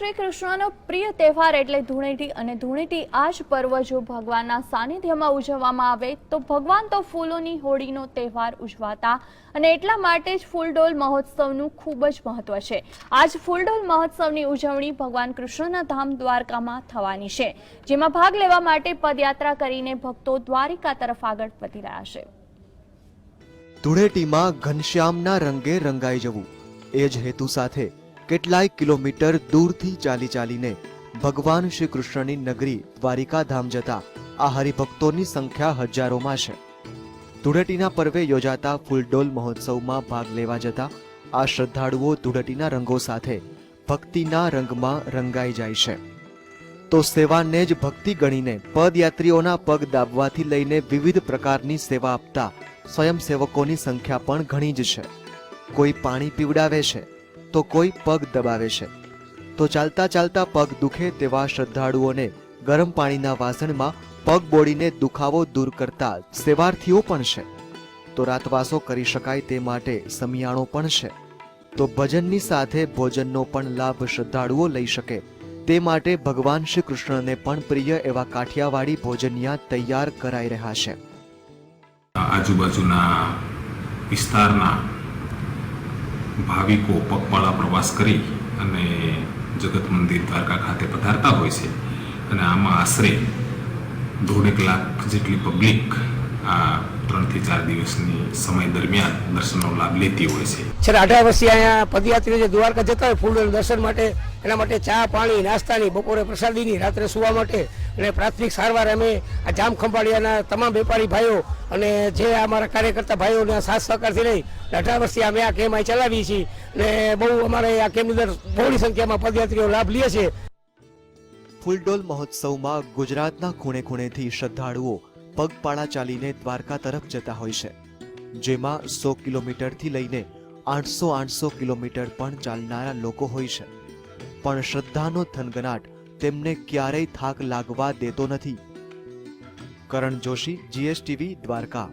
શ્રી કૃષ્ણનો પ્રિય તહેવાર એટલે ધૂળેટી અને ધૂળેટી આ જ પર્વ જો ભગવાનના સાનિધ્યમાં ઉજવવામાં આવે, તો ભગવાન તો ફૂલોની હોળીનો તહેવાર ઉજવાતા. અને એટલા માટે જ ફૂલડોલ મહોત્સવનું ખૂબ જ મહત્વ છે. આજ ફૂલડોલ મહોત્સવની ઉજવણી ભગવાન કૃષ્ણના ધામ દ્વારકામાં થવાની છે, જેમાં ભાગ લેવા માટે પદયાત્રા કરીને ભક્તો દ્વારિકા તરફ આગળ વધી રહ્યા છે. ધૂળેટીમાં ઘનશ્યામના રંગે રંગાઈ જવું, એ જ હેતુ સાથે કેટલાય કિલોમીટર દૂરથી ચાલી ચાલીને ભગવાન શ્રી કૃષ્ણની નગરી દ્વારિકા ધામ જતા આ હરિભક્તોની સંખ્યા હજારોમાં છે. ધૂળેટીના પર્વે યોજાતા ફૂલડોલ મહોત્સવમાં ભાગ લેવા જતા આ શ્રદ્ધાળુઓ ધૂળેટીના રંગો સાથે ભક્તિના રંગમાં રંગાઈ જાય છે. તો સેવાને જ ભક્તિ ગણીને પદયાત્રીઓના પગ દાબવાથી લઈને વિવિધ પ્રકારની સેવા આપતા સ્વયંસેવકોની સંખ્યા પણ ઘણી જ છે. કોઈ પાણી પીવડાવે છે તો કોઈ પગ દબાવે છે. તો ચાલતા ચાલતા પગ દુખે તેવા શ્રદ્ધાળુઓને ગરમ પાણીના વાસણમાં પગ બોળીને દુખાવો દૂર કરતા સેવાર્થીઓ પણ છે. તો રાતવાસો કરી શકાય તે માટે સમિયાણો પણ છે. તો ભજનની સાથે ભોજનનો પણ લાભ શ્રદ્ધાળુઓ લઈ શકે. તે માટે ભગવાન શ્રી કૃષ્ણને પણ પ્રિય એવા કાઠિયાવાડી ભોજનિયા તૈયાર કરાઈ રહ્યા છે. આજુબાજુના વિસ્તારના ભાવિકો પગપાળા પ્રવાસ કરી અને જગત મંદિર દ્વારકા ખાતે પધારતા હોય છે. અને આમાં આશરે દોઢેક લાખ જેટલી પબ્લિક આ ત્રણથી ચાર દિવસની સમય દરમિયાન દર્શનનો લાભ લેતી હોય છે. છેલ્લા અઢાર વર્ષથી અહીંયા પદયાત્રીઓ જે દ્વારકા જતા હોય ફૂલ દર્શન માટે, એના માટે ચા, પાણી, નાસ્તાની, બપોરે પ્રસાદીની, રાત્રે સુવા માટે અને પ્રાથમિક સારવાર અમે આ જામ ખંભાળિયાના તમામ વેપારી ભાઈઓ અને જે અમારા કાર્યકર્તા ભાઈઓના સાથ સહકારથી લઈ અઢાર વર્ષથી અમે આ કેમ અહીં ચલાવીએ છીએ અને બહુ અમારે આ કેમની અંદર બહોળી સંખ્યામાં પદયાત્રીઓ લાભ લે છે. ફૂલડોલ મહોત્સવમાં ગુજરાતના ખૂણે ખૂણેથી શ્રદ્ધાળુઓ પગપાળા ચાલીને દ્વારકા તરફ જતા હોય છે, જેમાં સો કિલોમીટરથી લઈને આઠસો આઠસો કિલોમીટર પણ ચાલનારા લોકો હોય છે. પણ શ્રદ્ધાનો થનગનાટ તેમને ક્યારેય થાક લાગવા દેતો નથી. કરણ જોશી જીએસટીવી દ્વારકા.